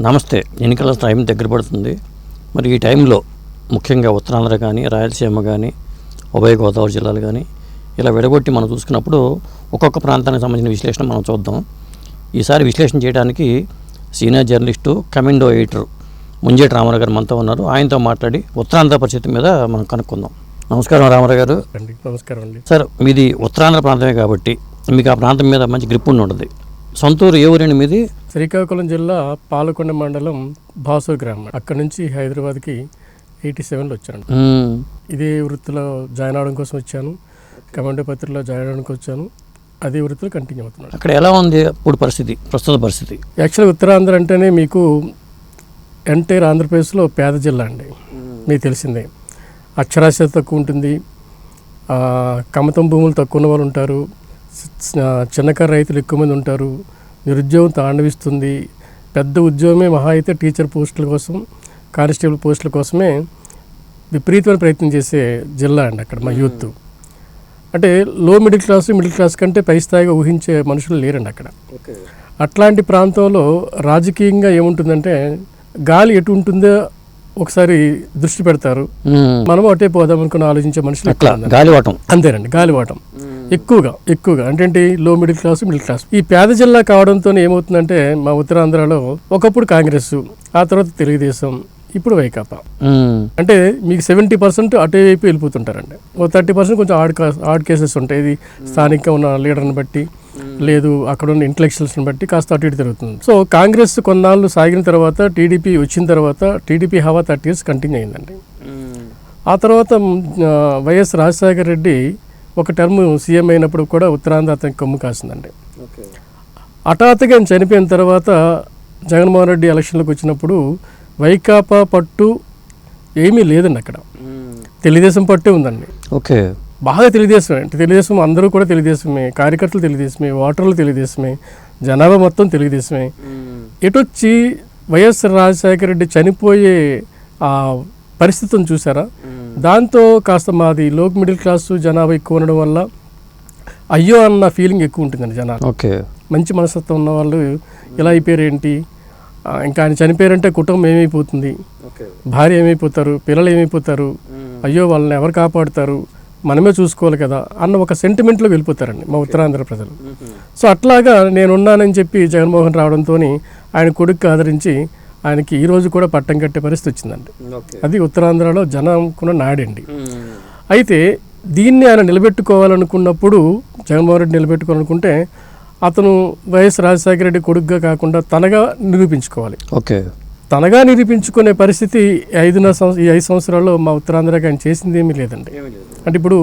నమస్తే. ఎన్నికల టైం దగ్గర పడుతుంది. మరి ఈ టైంలో ముఖ్యంగా ఉత్తరాంధ్ర కానీ రాయలసీమ కానీ ఉభయ గోదావరి జిల్లాలు కానీ ఇలా విడగొట్టి మనం చూసుకున్నప్పుడు ఒక్కొక్క ప్రాంతానికి సంబంధించిన విశ్లేషణ మనం చూద్దాం. ఈసారి విశ్లేషణ చేయడానికి సీనియర్ జర్నలిస్టు కమిండో ఎడిటర్ ముంజేటి రామారావు గారు మనతో ఉన్నారు. ఆయనతో మాట్లాడి ఉత్తరాంధ్ర పరిస్థితి మీద మనం కనుక్కుందాం. నమస్కారం రామారావు గారు. నమస్కారం అండి. సార్ మీది ఉత్తరాంధ్ర ప్రాంతమే కాబట్టి మీకు ఆ ప్రాంతం మీద మంచి గ్రిప్ ఉండి ఉంటుంది. సొంతూరు ఏ ఊరండి మీది? శ్రీకాకుళం జిల్లా పాలకొండ మండలం బాసూర్ గ్రామం. అక్కడ నుంచి హైదరాబాద్కి ఎయిటీ సెవెన్లో వచ్చాను. ఇదే వృత్తిలో జాయిన్ అవడం కోసం వచ్చాను. కమాండో పత్రికలో జాయిన్ అవడానికి వచ్చాను. అదే వృత్తిలో కంటిన్యూ అవుతున్నాను. అక్కడ ఎలా ఉంది ఇప్పుడు పరిస్థితి? ప్రస్తుత పరిస్థితి? యాక్చువల్గా ఉత్తరాంధ్ర అంటేనే మీకు ఎంటైర్ ఆంధ్రప్రదేశ్లో పేద జిల్లా అండి. మీకు తెలిసిందే. అక్షరాస్యత తక్కువ ఉంటుంది. కమతం భూములు తక్కువ ఉన్న వాళ్ళు ఉంటారు చిన్నకారు రైతులు ఎక్కువ మంది ఉంటారు. నిరుద్యోగం తాండవిస్తుంది. పెద్ద ఉద్యోగమే మహా అయితే టీచర్ పోస్టుల కోసం కానిస్టేబుల్ పోస్టుల కోసమే విపరీతమైన ప్రయత్నం చేసే జిల్లా అండి అక్కడ మా యూత్. అంటే లో మిడిల్ క్లాస్ మిడిల్ క్లాస్ కంటే పై స్థాయిగా ఊహించే మనుషులు లేరండి అక్కడ. అట్లాంటి ప్రాంతంలో రాజకీయంగా ఏముంటుందంటే గాలి ఎటు ఉంటుందో ఒకసారి దృష్టి పెడతారు. మనం అటే పోదాం అనుకుని ఆలోచించే మనుషులు. గాలివాటం. అంతేనండి గాలివాటం. ఎక్కువగా ఎక్కువగా. అంటే లో మిడిల్ క్లాస్ మిడిల్ క్లాస్ ఈ పేద జిల్లా కావడంతో ఏమవుతుందంటే మా ఉత్తరాంధ్రలో ఒకప్పుడు కాంగ్రెస్ ఆ తర్వాత తెలుగుదేశం ఇప్పుడు వైకాపా. అంటే మీకు సెవెంటీ పర్సెంట్ అటే వైపు వెళ్ళిపోతుంటారండి. ఓ థర్టీ పర్సెంట్ కొంచెం ఆడ్ ఆడ్ కేసెస్ ఉంటాయి. ఇది స్థానికంగా ఉన్న లీడర్ని బట్టి లేదు అక్కడ ఉన్న ఇంటలెక్చువల్స్ని బట్టి కాస్త అటు ఇటు తిరుగుతుంది. సో కాంగ్రెస్ కొన్నాళ్ళు సాగిన తర్వాత టీడీపీ వచ్చిన తర్వాత టీడీపీ హవా థర్టీ ఇయర్స్ కంటిన్యూ అయిందండి. ఆ తర్వాత వైఎస్ రాజశేఖర రెడ్డి ఒక టర్మ్ సీఎం అయినప్పుడు కూడా ఉత్తరాంధ్ర అతనికి కొమ్ము కాసిందండి. హఠాత్తుగా ఆయన చనిపోయిన తర్వాత జగన్మోహన్ రెడ్డి ఎలక్షన్లకు వచ్చినప్పుడు వైకాపా పట్టు ఏమీ లేదండి అక్కడ. తెలుగుదేశం పట్టే ఉందండి. ఓకే. బాగా తెలుగుదేశమే అంటే తెలుగుదేశం అందరూ కూడా తెలుగుదేశమే కార్యకర్తలు తెలుగుదేశమే ఓటర్లు తెలుగుదేశమే జనాభా మొత్తం తెలుగుదేశమే. ఎటొచ్చి వైఎస్ రాజశేఖర రెడ్డి చనిపోయే ఆ పరిస్థితిని చూసారా దాంతో కాస్త మాది లో మిడిల్ క్లాసు జనాభా ఎక్కువ ఉండడం వల్ల అయ్యో అన్న ఫీలింగ్ ఎక్కువ ఉంటుందండి జనాలు. ఓకే. మంచి మనస్తత్వం ఉన్న వాళ్ళు ఇలా అయిపోయారు ఏంటి ఆ, ఇంకా ఆయన చనిపోయారంటే కుటుంబం ఏమైపోతుంది? భార్య ఏమైపోతారు? పిల్లలు ఏమైపోతారు? అయ్యో వాళ్ళని ఎవరు కాపాడుతారు? మనమే చూసుకోవాలి కదా అన్న ఒక సెంటిమెంట్లో వెళ్ళిపోతారండి మా ఉత్తరాంధ్ర ప్రజలు. సో అట్లాగా నేనున్నానని చెప్పి జగన్మోహన్ రావడంతో ఆయన కొడుకు ఆదరించి ఆయనకి ఈ రోజు కూడా పట్టం కట్టే పరిస్థితి వచ్చిందండి. అది ఉత్తరాంధ్రలో జనంకున్న నాడండి అయితే దీన్ని ఆయన నిలబెట్టుకోవాలనుకున్నప్పుడు జగన్మోహన్ రెడ్డి నిలబెట్టుకోవాలనుకుంటే అతను వైఎస్ రాజశేఖర రెడ్డి కొడుకుగా కాకుండా తనగా నిరూపించుకోవాలి. ఓకే. తనగా నిరూపించుకునే పరిస్థితి ఈ ఐదున్నర సంవత్సరం ఈ ఐదు సంవత్సరాల్లో మా ఉత్తరాంధ్రకి ఆయన చేసింది ఏమీ లేదండి. అంటే ఇప్పుడు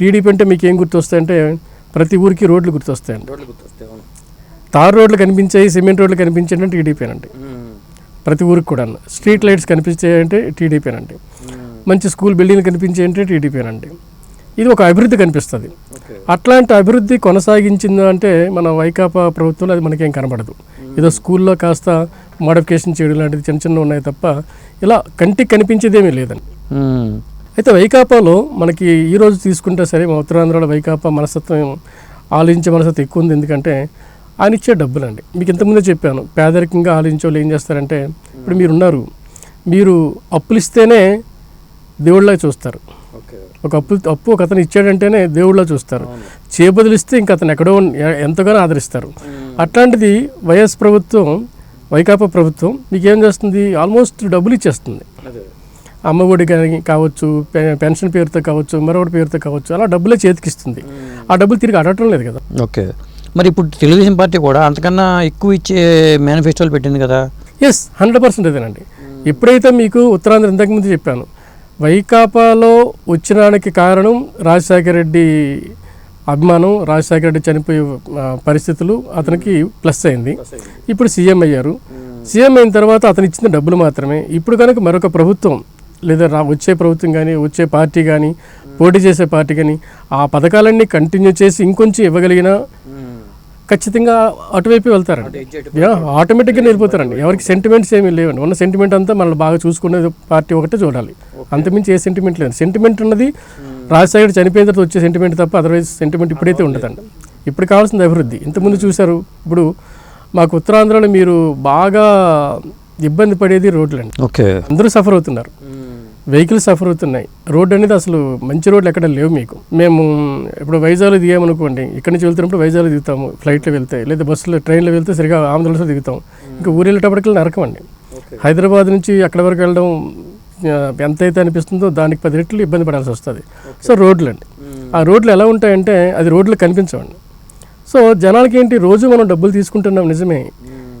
టీడీపీ అంటే మీకు ఏం గుర్తొస్తాయంటే ప్రతి ఊరికి రోడ్లు గుర్తొస్తాయండి. తార్ రోడ్లు కనిపించాయి సిమెంట్ రోడ్లు కనిపించాయంటే టీడీపీనండి ప్రతి ఊరికి కూడా స్ట్రీట్ లైట్స్ కనిపించాయంటే టీడీపీనండి మంచి స్కూల్ బిల్డింగ్లు కనిపించాయంటే టీడీపీనండి ఇది ఒక అభివృద్ధి కనిపిస్తుంది. అట్లాంటి అభివృద్ధి కొనసాగించింది అంటే మన వైకాపా ప్రభుత్వంలో అది మనకేం కనబడదు. ఏదో స్కూల్లో కాస్త మోడిఫికేషన్ చేయడం లాంటిది చిన్న చిన్న ఉన్నాయి తప్ప ఇలా కంటికి కనిపించేదేమీ లేదండి. మ్మ్. అయితే వైకాపాలో మనకి ఈ రోజు తీసుకుంటే సరే మా ఉత్తరాంధ్రలో వైకాపా మనస్తత్వం ఆలోచించే మనస్తత్వం ఎక్కువ ఉంది. ఎందుకంటే ఆయన ఇచ్చే డబ్బులండి. మీకు ఇంతకుముందే చెప్పాను పేదరికంగా ఆలోచించే వాళ్ళు ఏం చేస్తారంటే ఇప్పుడు మీరు ఉన్నారు మీరు అప్పులు ఇస్తేనే దేవుళ్ళగా చూస్తారు ఒక అప్పు అప్పు ఒక అతను ఇచ్చాడంటేనే దేవుళ్ళ చూస్తారు. చేపదులు ఇస్తే ఇంకా అతను ఎక్కడో ఎంతగానో ఆదరిస్తారు. అట్లాంటిది వైఎస్ ప్రభుత్వం వైకాపా ప్రభుత్వం మీకు ఏం చేస్తుంది? ఆల్మోస్ట్ డబ్బులు ఇచ్చేస్తుంది. అమ్మఒడి కానీ కావచ్చు పె- పెన్షన్ పేరుతో కావచ్చు మరొకటి పేరుతో కావచ్చు అలా డబ్బులే చేతికిస్తుంది. ఆ డబ్బులు తిరిగి అడగటం లేదు కదా. ఓకే. మరి ఇప్పుడు తెలుగుదేశం పార్టీ కూడా అంతకన్నా ఎక్కువ ఇచ్చే మేనిఫెస్టోలు పెట్టింది కదా. ఎస్ హండ్రెడ్ పర్సెంట్ అదేనండి. ఎప్పుడైతే మీకు ఉత్తరాంధ్ర ఇంతకుముందు చెప్పాను. వైకాపాలో వచ్చినానికి కారణం రాజశేఖర రెడ్డి అభిమానం రాజశేఖర రెడ్డి చనిపోయే పరిస్థితులు అతనికి ప్లస్ అయింది. ఇప్పుడు సీఎం అయ్యారు. సీఎం అయిన తర్వాత అతను ఇచ్చిన డబ్బులు మాత్రమే. ఇప్పుడు కనుక మరొక ప్రభుత్వం లేదా రా వచ్చే ప్రభుత్వం కానీ వచ్చే పార్టీ కానీ పోటీ చేసే పార్టీ కానీ ఆ పథకాలన్నీ కంటిన్యూ చేసి ఇంకొంచెం ఇవ్వగలిగినా ఖచ్చితంగా అటువైపు వెళ్తారండి. యా ఆటోమేటిక్గా వెళ్ళిపోతారండి. ఎవరికి సెంటిమెంట్స్ ఏమీ లేవండి. ఉన్న సెంటిమెంట్ అంతా మనల్ని బాగా చూసుకునే పార్టీ ఒకటే చూడాలి. అంతమించి ఏ సెంటిమెంట్ లేదు సెంటిమెంట్ ఉన్నది రాజశేఖర్ చనిపోయిన తర్వాత వచ్చే సెంటిమెంట్ తప్ప అదర్వైజ్ సెంటిమెంట్ ఇప్పుడైతే ఉండదండి. ఇప్పుడు కావాల్సింది అభివృద్ధి. ఇంతకుముందు చూశారు ఇప్పుడు మాకు ఉత్తరాంధ్రలో మీరు బాగా ఇబ్బంది పడేది రోడ్లండి. ఓకే. అందరూ సఫర్ అవుతున్నారు. వెహికల్స్ సఫర్ అవుతున్నాయి. రోడ్ అనేది అసలు మంచి రోడ్లు ఎక్కడ లేవు మీకు. మేము ఇప్పుడు వైజాగ్లో దిగామనుకోండి ఇక్కడి నుంచి వెళ్తున్నప్పుడు వైజాగ్లో దిగుతాము. ఫ్లైట్లో వెళ్తే లేదా బస్సులో ట్రైన్లో వెళ్తే సరిగా ఆంధ్రలో దిగుతాం. ఇంకా ఊరు వెళ్ళేటప్పటికి నరకం అండి. హైదరాబాద్ నుంచి అక్కడ వరకు వెళ్ళడం ఆ, ఎంత అయితే అనిపిస్తుందో దానికి పది రెట్లు ఇబ్బంది పడాల్సి వస్తుంది. సో రోడ్లు అండి. ఆ రోడ్లు ఎలా ఉంటాయంటే అది రోడ్లు కనిపించవండి. సో జనాలకి ఏంటి రోజు మనం డబ్బులు తీసుకుంటున్నాం నిజమే.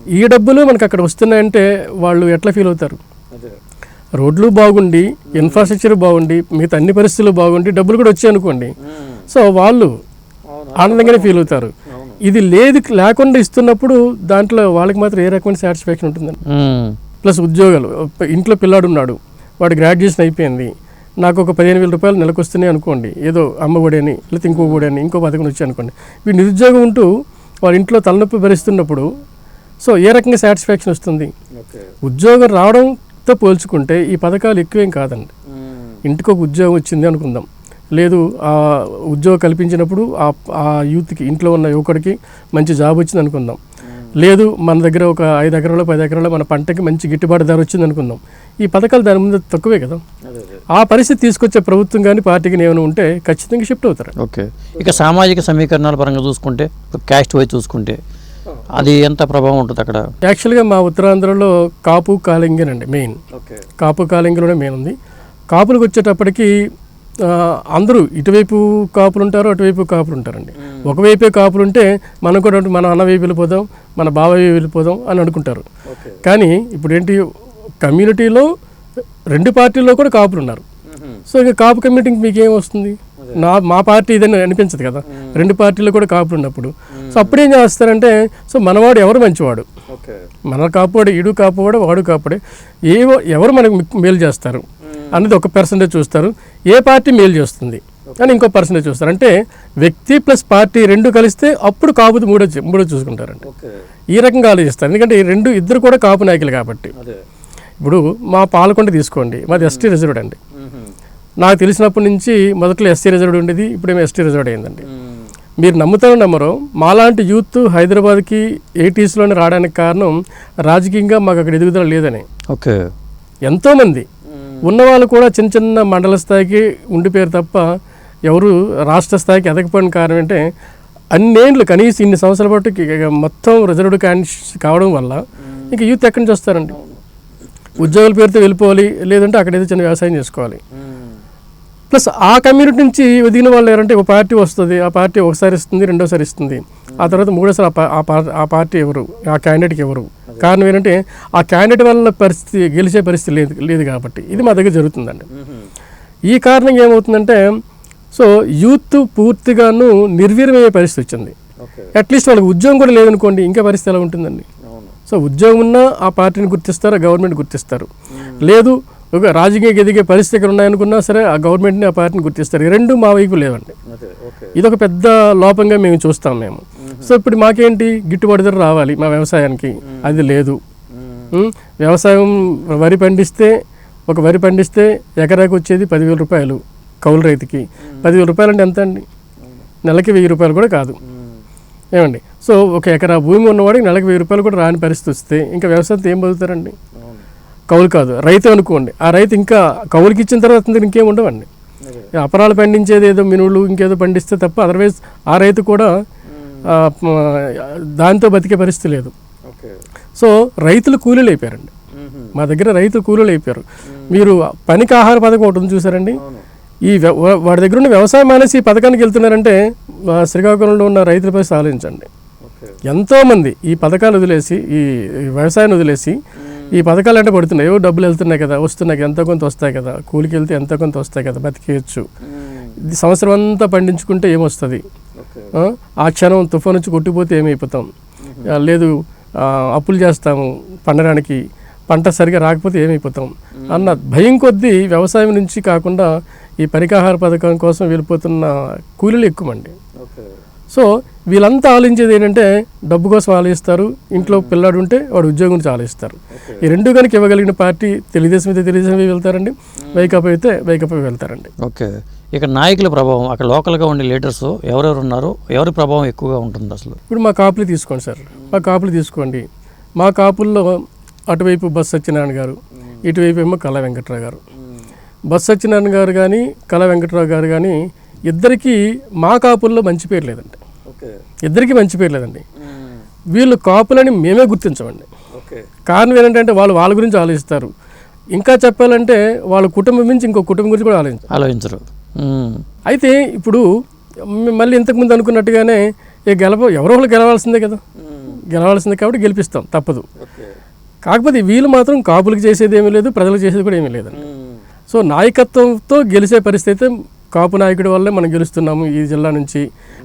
ఈ డబ్బులు మనకు అక్కడ వస్తున్నాయంటే వాళ్ళు ఎట్లా ఫీల్ అవుతారు? రోడ్లు బాగుండి ఇన్ఫ్రాస్ట్రక్చర్ బాగుండి మిగతా అన్ని పరిస్థితులు బాగుండి డబ్బులు కూడా వచ్చాయి అనుకోండి. సో వాళ్ళు ఆనందంగానే ఫీల్ అవుతారు. ఇది లేదు లేకుండా ఇస్తున్నప్పుడు దాంట్లో వాళ్ళకి మాత్రం ఏ రకమైన సాటిస్ఫాక్షన్ ఉంటుందండి. ప్లస్ ఉద్యోగాలు ఇంట్లో పిల్లాడు ఉన్నాడు వాడు గ్రాడ్యుయేషన్ అయిపోయింది నాకు ఒక పదిహేను వేల రూపాయలు నెలకు వస్తున్నాయి అనుకోండి ఏదో అమ్మఒడి అని లేకపోతే ఇంకో ఒడి అని ఇంకో పథకం వచ్చి అనుకోండి. వీడు నిరుద్యోగం ఉంటూ వాళ్ళ ఇంట్లో తలనొప్పి భరిస్తున్నప్పుడు సో ఏ రకంగా సాటిస్ఫాక్షన్ వస్తుంది? ఉద్యోగం రావడంతో పోల్చుకుంటే ఈ పథకాలు ఎక్కువేం కాదండి. ఇంటికి ఒక ఉద్యోగం వచ్చింది అనుకుందాం. లేదు ఆ ఉద్యోగం కల్పించినప్పుడు ఆ ఆ యూత్కి ఇంట్లో ఉన్న యువకుడికి మంచి జాబ్ వచ్చింది అనుకుందాం. లేదు మన దగ్గర ఒక ఐదు ఎకరాలు పది ఎకరాలు మన పంటకి మంచి గిట్టుబాటు ధర వచ్చింది అనుకుందాం. ఈ పథకాలు దాని ముందు తక్కువే కదా. ఆ పరిస్థితి తీసుకొచ్చే ప్రభుత్వం కానీ పార్టీకి ఏమైనా ఉంటే ఖచ్చితంగా షిఫ్ట్ అవుతారు ఓకే. ఇక సామాజిక సమీకరణాల పరంగా చూసుకుంటే క్యాస్ట్ వైజ్ చూసుకుంటే అది ఎంత ప్రభావం ఉంటుంది అక్కడ? యాక్చువల్గా మా ఉత్తరాంధ్రలో కాపు కాలింగేనండి మెయిన్ కాపు కాలింగలోనే మెయిన్ ఉంది. కాపులకు వచ్చేటప్పటికి అందరూ ఇటువైపు కాపులు ఉంటారు అటువైపు కాపులు ఉంటారండి ఒకవైపే కాపులు ఉంటే మనం కూడా మన అన్న వైపు వెళ్ళిపోదాం మన బావ వైపు వెళ్ళిపోదాం అని అనుకుంటారు. కానీ ఇప్పుడు ఏంటి కమ్యూనిటీలో రెండు పార్టీల్లో కూడా కాపులు ఉన్నారు సో ఇక కాపు కమ్యూనిటీకి మీకు ఏం వస్తుంది నా మా పార్టీ ఇదని అనిపించదు కదా. రెండు పార్టీలు కూడా కాపులు ఉన్నప్పుడు సో అప్పుడు ఏం చేస్తారంటే సో మనవాడు ఎవరు మంచివాడు? మన కాపువాడు ఈడు కాపువాడు వాడు కాపుడే ఏ ఎవరు మనకు మేలు చేస్తారు? అనేది ఒక పర్సెంటేజ్ చూస్తారు. ఏ పార్టీ మేలు చేస్తుంది? అని ఇంకో పర్సెంటేజ్ చూస్తారు. అంటే వ్యక్తి ప్లస్ పార్టీ రెండు కలిస్తే అప్పుడు కాపుది మూడో మూడో చూసుకుంటారండి. ఈ రకంగా ఆలోచిస్తారు. ఎందుకంటే ఈ రెండు ఇద్దరు కూడా కాపు నాయకులు కాబట్టి. ఇప్పుడు మా పాలకొండ తీసుకోండి. మాది ఎస్టీ రిజర్వ్డ్ అండి. నాకు తెలిసినప్పటి నుంచి మొదట్లో ఎస్టీ రిజర్వ్డ్ ఉండేది ఇప్పుడేమో ఎస్టీ రిజర్వ్డ్ అయిందండి మీరు నమ్ముతారో నమ్మరో మాలాంటి యూత్ హైదరాబాద్కి ఎయిటీస్లోనే రావడానికి కారణం రాజకీయంగా మాకు అక్కడ ఎదుగుదల లేదని. ఓకే. ఎంతోమంది. ఉన్నవాళ్ళు కూడా చిన్న చిన్న మండల స్థాయికి ఉండిపోయారు తప్ప ఎవరు రాష్ట్ర స్థాయికి ఎదగపోయిన కారణం అంటే అన్నేళ్ళు కనీసం ఇన్ని సంవత్సరాల పాటు ఇక మొత్తం రిజర్వ్డ్ క్యాండిడేట్స్ కావడం వల్ల ఇంకా యూత్ ఎక్కడి నుంచి వస్తారండి? ఉద్యోగుల పేరుతో వెళ్ళిపోవాలి లేదంటే అక్కడ ఏదో చిన్న వ్యవసాయం చేసుకోవాలి. ప్లస్ ఆ కమ్యూనిటీ నుంచి ఎదిగిన వాళ్ళు ఎవరంటే ఒక పార్టీ వస్తుంది ఆ పార్టీ ఒకసారి ఇస్తుంది రెండోసారి ఇస్తుంది. ఆ తర్వాత మూడోసారి ఆ పార్టీ ఎవరు? ఆ క్యాండిడేట్కి ఎవరు? కారణం ఏంటంటే ఆ క్యాండిడేట్ వల్ల పరిస్థితి గెలిచే పరిస్థితి లేదు లేదు కాబట్టి. ఇది మా దగ్గర జరుగుతుందండి. ఈ కారణం ఏమవుతుందంటే సో యూత్ పూర్తిగాను నిర్వీర్యమయ్యే పరిస్థితి వచ్చింది. అట్లీస్ట్ వాళ్ళకి ఉద్యోగం కూడా లేదనుకోండి ఇంకా పరిస్థితి ఎలా ఉంటుందండి? సో ఉద్యోగం ఉన్నా ఆ పార్టీని గుర్తిస్తారు ఆ గవర్నమెంట్ గుర్తిస్తారు. లేదు ఒక రాజకీయ ఎదిగే పరిస్థితి ఇక్కడ ఉన్నాయనుకున్నా సరే ఆ గవర్నమెంట్ని ఆ పార్టీని గుర్తిస్తారు. రెండు మా వైపు లేవండి. ఇది ఒక పెద్ద లోపంగా మేము చూస్తాం మేము. సో ఇప్పుడు మాకేంటి? గిట్టుబాటు ధర రావాలి మా వ్యవసాయానికి. అది లేదు? వ్యవసాయం వరి పండిస్తే ఒక వరి పండిస్తే ఎకరాకి వచ్చేది పదివేల రూపాయలు కౌలు రైతుకి. పదివేల రూపాయలు అంటే ఎంత అండి? నెలకి వెయ్యి రూపాయలు కూడా కాదు. ఏమండి? సో ఒక ఎకరా భూమి ఉన్నవాడికి నెలకి వెయ్యి రూపాయలు కూడా రాని పరిస్థితి వస్తే ఇంకా వ్యవసాయంతో ఏం బతుకుతారండి? కౌలు కాదు. రైతు అనుకోండి. ఆ రైతు ఇంకా కౌలుకి ఇచ్చిన తర్వాత ఇంకా ఉండవండి. అపరాలు పండించేది ఏదో మినువులు ఇంకేదో పండిస్తే తప్ప అదర్వైజ్ ఆ రైతు కూడా దాంతో బతికే పరిస్థితి లేదు. సో రైతులు కూలీలు అయిపోయారండి. మా దగ్గర రైతులు కూలీలు అయిపోయారు. మీరు పనికి ఆహార పథకం ఒకటి ఉంది చూసారండి? ఈ వాడి దగ్గర ఉన్న వ్యవసాయం మానేసి ఈ పథకానికి వెళ్తున్నారంటే శ్రీకాకుళంలో ఉన్న రైతుల పరిస్థితి ఆలోచించండి ఎంతోమంది ఈ పథకాలు వదిలేసి ఈ వ్యవసాయాన్ని వదిలేసి ఈ పథకాలు అంటే పడుతున్నాయి. ఏవో డబ్బులు వెళ్తున్నాయి కదా వస్తున్నాయి ఎంతో కొంత వస్తాయి కదా కూలికి వెళ్తే ఎంతో కొంత వస్తాయి కదా బతికేయచ్చు. ఇది సంవత్సరం అంతా పండించుకుంటే ఏమొస్తుంది? ఆ? క్షణం తుఫాన్ వచ్చి కొట్టిపోతే ఏమైపోతాం? లేదు అప్పులు చేస్తాము పండడానికి పంట సరిగా రాకపోతే ఏమైపోతాం? అన్న భయం కొద్దీ వ్యవసాయం నుంచి కాకుండా ఈ పరికాహార పథకం కోసం వెళ్ళిపోతున్న కూలీలు ఎక్కువండి. సో వీళ్ళంతా ఆలోచించేది ఏంటంటే డబ్బు కోసం ఆలోచిస్తారు ఇంట్లో పిల్లాడు ఉంటే వాడు ఉద్యోగం గురించి ఆలోచిస్తారు. ఈ రెండు కనుక ఇవ్వగలిగిన పార్టీ తెలుగుదేశం అయితే తెలుగుదేశం వెళ్తారండి వైకాపా అయితే వైకాపా వెళ్తారండి. ఓకే. ఇక నాయకుల ప్రభావం అక్కడ లోకల్గా ఉండే లీడర్స్ ఎవరెవరు ఉన్నారో ఎవరి ప్రభావం ఎక్కువగా ఉంటుంది అసలు? ఇప్పుడు మా కాపులు తీసుకోండి సార్ మా కాపులు తీసుకోండి. మా కాపుల్లో అటువైపు బస్ సత్యనారాయణ గారు ఇటువైపు ఏమో కళా వెంకట్రావు గారు. బస్ సత్యనారాయణ గారు కానీ కళా వెంకట్రావు గారు కానీ ఇద్దరికి మా కాపుల్లో మంచి పేరు లేదండి. ఇద్దరికి మంచి పేరు లేదండి. వీళ్ళు కాపులని మేమే గుర్తించమండి. ఓకే. కారణం ఏంటంటే వాళ్ళు వాళ్ళ గురించి ఆలోచిస్తారు. ఇంకా చెప్పాలంటే వాళ్ళ కుటుంబం నుంచి ఇంకో కుటుంబం గురించి కూడా ఆలోచిస్తారు ఆలోచించరు. మ్మ్. అయితే ఇప్పుడు మళ్ళీ ఇంతకుముందు అనుకున్నట్టుగానే ఏ గెలవ ఎవరో ఒకరు గెలవాల్సిందే కదా. గెలవాల్సిందే కాబట్టి గెలిపిస్తాం తప్పదు. ఓకే. కాకపోతే వీళ్ళు మాత్రం కాపులకు చేసేది ఏమీ లేదు ప్రజలకు చేసేది కూడా ఏమీ లేదండి. సో నాయకత్వంతో గెలిచే పరిస్థితి అయితే కాపు నాయకుడి వల్లే మనం గెలుస్తున్నాము ఈ జిల్లా నుంచి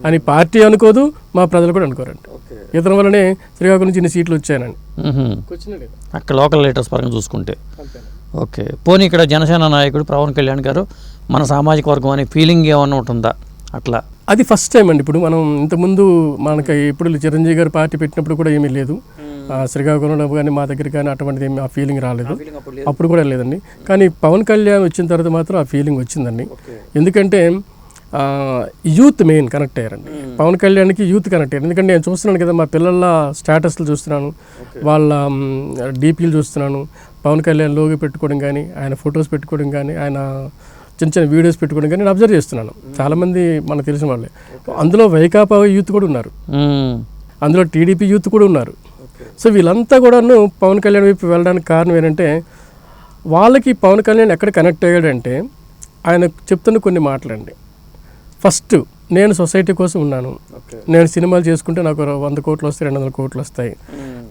అని పార్టీ అనుకోదు మా ప్రజలు కూడా అనుకోరండి. ఓకే. ఇతని వల్లనే శ్రీకాకుళం నుంచి ఇన్ని సీట్లు వచ్చాయనండి. అక్కడ లోకల్ లీడర్స్ పరంగా చూసుకుంటే. ఓకే. పోనీ ఇక్కడ జనసేన నాయకుడు పవన్ కళ్యాణ్ గారు మన సామాజిక వర్గం అనే ఫీలింగ్ ఏమన్నా ఉంటుందా అట్లా. అది ఫస్ట్ టైం అండి. ఇప్పుడు మనం ఇంతకుముందు మనకి ఇప్పుడు చిరంజీవి గారు పార్టీ పెట్టినప్పుడు కూడా ఏమీ లేదు. శ్రీకాకుళంలో కానీ మా దగ్గర కానీ అటువంటిది ఏమీ ఆ ఫీలింగ్ రాలేదు. అప్పుడు కూడా లేదండి. కానీ పవన్ కళ్యాణ్ వచ్చిన తర్వాత మాత్రం ఆ ఫీలింగ్ వచ్చిందండి. ఎందుకంటే ఆ, యూత్ మెయిన్ కనెక్ట్ అయ్యారండి. పవన్ కళ్యాణ్కి యూత్ కనెక్ట్ అయ్యారు. ఎందుకంటే నేను చూస్తున్నాను కదా మా పిల్లల స్టేటస్లు చూస్తున్నాను. వాళ్ళ డీపీలు చూస్తున్నాను. పవన్ కళ్యాణ్ లోగో పెట్టుకోవడం కానీ ఆయన ఫొటోస్ పెట్టుకోవడం కానీ ఆయన చిన్న చిన్న వీడియోస్ పెట్టుకోవడం కానీ నేను అబ్జర్వ్ చేస్తున్నాను. చాలామంది మనకు తెలిసిన వాళ్ళే. అందులో వైకాపా యూత్ కూడా ఉన్నారు. అందులో టీడీపీ యూత్ కూడా ఉన్నారు. సో వీళ్ళంతా కూడాను పవన్ కళ్యాణ్ వైపు వెళ్ళడానికి కారణం ఏంటంటే వాళ్ళకి పవన్ కళ్యాణ్ ఎక్కడ కనెక్ట్ అయ్యాడంటే ఆయన చెప్తున్న కొన్ని మాటలండి ఫస్ట్ నేను సొసైటీ కోసం ఉన్నాను. నేను సినిమాలు చేసుకుంటే నాకు వంద కోట్లు వస్తాయి రెండు వందల కోట్లు వస్తాయి.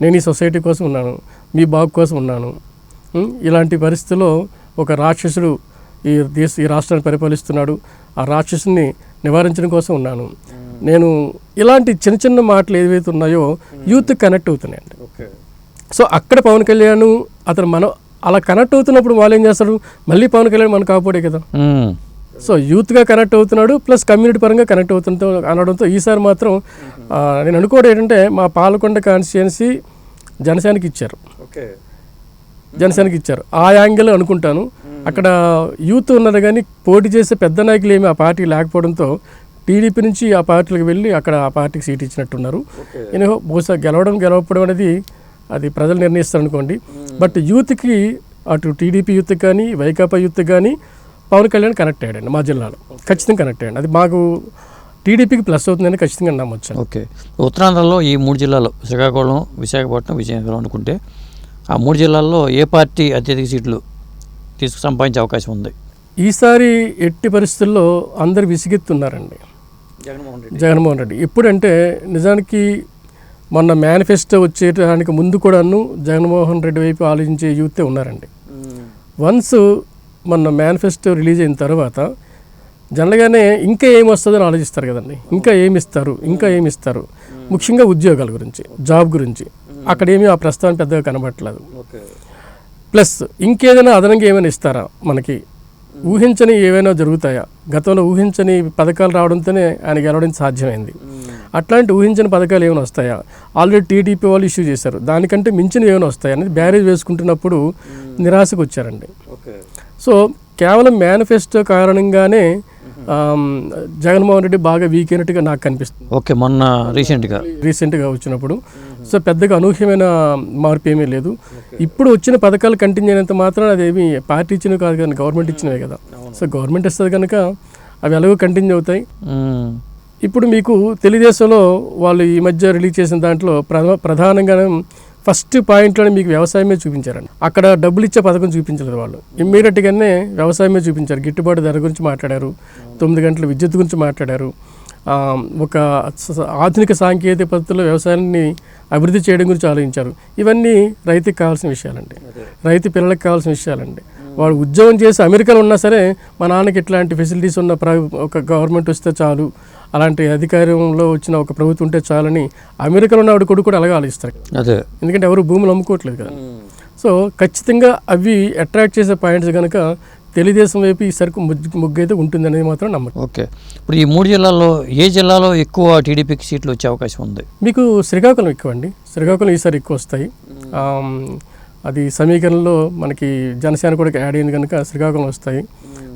నేను ఈ సొసైటీ కోసం ఉన్నాను. మీ బాబు కోసం ఉన్నాను? ఇలాంటి పరిస్థితుల్లో ఒక రాక్షసుడు ఈ దేశ ఈ రాష్ట్రాన్ని పరిపాలిస్తున్నాడు. ఆ రాక్షసుని నివారించడం కోసం ఉన్నాను. నేను ఇలాంటి చిన్న చిన్న మాటలు ఏవైతే ఉన్నాయో యూత్ కనెక్ట్ అవుతున్నాయండి. ఓకే. సో అక్కడ పవన్ కళ్యాణ్ అతను మనం అలా కనెక్ట్ అవుతున్నప్పుడు వాళ్ళు ఏం చేస్తారు? మళ్ళీ పవన్ కళ్యాణ్ మన కాపాడే కదా. సో యూత్గా కనెక్ట్ అవుతున్నాడు ప్లస్ కమ్యూనిటీ పరంగా కనెక్ట్ అవుతుంటో అనడంతో ఈసారి మాత్రం నేను అనుకోవడం ఏంటంటే మా పాలకొండ కాన్స్టిట్యున్సీ జనసేనకి ఇచ్చారు. ఓకే. జనసేనకి ఇచ్చారు. ఆ యాంగిల్ అనుకుంటాను. అక్కడ యూత్ ఉన్నారు కానీ పోటీ చేసే పెద్ద నాయకులు ఏమి ఆ పార్టీ లేకపోవడంతో టీడీపీ నుంచి ఆ పార్టీలకు వెళ్ళి అక్కడ ఆ పార్టీకి సీట్ ఇచ్చినట్టున్నారు. నేను బహుశా గెలవడం గెలవకపోవడం అనేది అది ప్రజలు నిర్ణయిస్తారు అనుకోండి. బట్ యూత్కి అటు టీడీపీ యూత్ కానీ వైకాపా యూత్ కానీ పవన్ కళ్యాణ్ కనెక్ట్ అయ్యాడండి మా జిల్లాలో. ఖచ్చితంగా కనెక్ట్ అయ్యాడు. అది మాకు టీడీపీకి ప్లస్ అవుతుందని ఖచ్చితంగా నమ్మొచ్చు ఓకే. ఉత్తరాంధ్రలో ఈ మూడు జిల్లాలు శ్రీకాకుళం విశాఖపట్నం విజయనగరం అనుకుంటే ఆ మూడు జిల్లాల్లో ఏ పార్టీ అత్యధిక సీట్లు తీసుకు సంపాదించే అవకాశం ఉంది? ఈసారి ఎట్టి పరిస్థితుల్లో అందరు విసిగెత్తున్నారండి. జగన్మోహన్ జగన్మోహన్ రెడ్డి. ఎప్పుడంటే నిజానికి మొన్న మేనిఫెస్టో వచ్చేటానికి ముందు కూడాను జగన్మోహన్ రెడ్డి వైపు ఆలోచించే యూతే ఉన్నారండి. వన్స్ మొన్న మేనిఫెస్టో రిలీజ్ అయిన తర్వాత జనరల్గానే ఇంకా ఏమి వస్తుందని ఆలోచిస్తారు కదండి. ఇంకా ఏమి ఇస్తారు ఇంకా ఏమి ఇస్తారు ముఖ్యంగా ఉద్యోగాల గురించి జాబ్ గురించి. అక్కడ ఏమీ ఆ ప్రస్తావన పెద్దగా కనబడట్లేదు. ప్లస్ ఇంకేదైనా అదనంగా ఏమైనా ఇస్తారా మనకి? ఊహించని ఏవైనా జరుగుతాయా? గతంలో ఊహించని పథకాలు రావడంతోనే ఆయన గెలవడం సాధ్యమైంది. అట్లాంటి ఊహించని పథకాలు ఏమైనా వస్తాయా? ఆల్రెడీ టీడీపీ వాళ్ళు ఇష్యూ చేశారు. దానికంటే మించిన ఏమైనా వస్తాయా? అనేది బ్యారేజ్ వేసుకుంటున్నప్పుడు నిరాశకు వచ్చారండి. ఓకే. సో కేవలం మేనిఫెస్టో కారణంగానే జగన్మోహన్ రెడ్డి బాగా వీక్ అయినట్టుగా నాకు కనిపిస్తుంది. ఓకే మొన్న రీసెంట్గా. రీసెంట్గా వచ్చినప్పుడు. సో పెద్దగా అనూహ్యమైన మార్పు ఏమీ లేదు. ఇప్పుడు వచ్చిన పథకాలు కంటిన్యూ అయినంత మాత్రం అదేమి పార్టీ ఇచ్చినవి కాదు కానీ గవర్నమెంట్ ఇచ్చినవే కదా. సో గవర్నమెంట్ ఇస్తుంది కనుక అవి ఎలాగో కంటిన్యూ అవుతాయి. ఇప్పుడు మీకు తెలుగుదేశంలో వాళ్ళు ఈ మధ్య రిలీజ్ చేసిన దాంట్లో ప్రధా ప్రధానంగా ఫస్ట్ పాయింట్లోనే మీకు వ్యవసాయమే చూపించారండి అక్కడ డబ్బులు ఇచ్చే పథకం చూపించలేదు వాళ్ళు. ఇమ్మీడియట్గానే వ్యవసాయమే చూపించారు. గిట్టుబాటు ధర గురించి మాట్లాడారు. తొమ్మిది గంటల విద్యుత్ గురించి మాట్లాడారు. ఒక ఆధునిక సాంకేతిక పద్ధతిలో వ్యవసాయాన్ని అభివృద్ధి చేయడం గురించి ఆలోచించారు. ఇవన్నీ రైతుకి కావాల్సిన విషయాలండి. రైతు పిల్లలకు కావాల్సిన విషయాలండి. వాడు ఉద్యోగం చేసి అమెరికాలో ఉన్నా సరే మా నాన్నకి ఇట్లాంటి ఫెసిలిటీస్ ఉన్న ప్ర ఒక గవర్నమెంట్ వస్తే చాలు అలాంటి అధికారంలో వచ్చిన ఒక ప్రభుత్వం ఉంటే చాలని అమెరికాలో ఉన్న వాడు కొడుకు కూడా అలాగే ఆలోచిస్తారు అదే. ఎందుకంటే ఎవరు భూములు అమ్ముకోవట్లేదు కదా. సో ఖచ్చితంగా అవి అట్రాక్ట్ చేసే పాయింట్స్ కనుక తెలుగుదేశం వైపు ఈ సరుకు ముగ్గు అయితే ఉంటుందనేది మాత్రం నమ్మకం. ఓకే. ఇప్పుడు ఈ మూడు జిల్లాల్లో ఏ జిల్లాలో ఎక్కువ టీడీపీకి సీట్లు వచ్చే అవకాశం ఉంది? మీకు శ్రీకాకుళం ఎక్కువ అండి శ్రీకాకుళం ఈసారి ఎక్కువ వస్తాయి. అది సమీకరణలో మనకి జనసేన కూడా యాడ్ అయింది కనుక శ్రీకాకుళం వస్తాయి.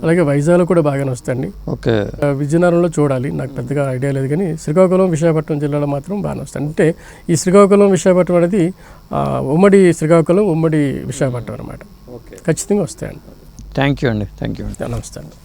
అలాగే వైజాగ్లో కూడా బాగానే వస్తాయండి. ఓకే. విజయనగరంలో చూడాలి. నాకు పెద్దగా ఐడియా లేదు కానీ శ్రీకాకుళం విశాఖపట్నం జిల్లాలో మాత్రం బాగానే వస్తాయి. అంటే ఈ శ్రీకాకుళం విశాఖపట్నం అనేది ఉమ్మడి శ్రీకాకుళం ఉమ్మడి విశాఖపట్నం అనమాట ఓకే. ఖచ్చితంగా వస్తాయండి. థ్యాంక్ యూ అండి. థ్యాంక్ యూ అండి. నమస్తే అండి.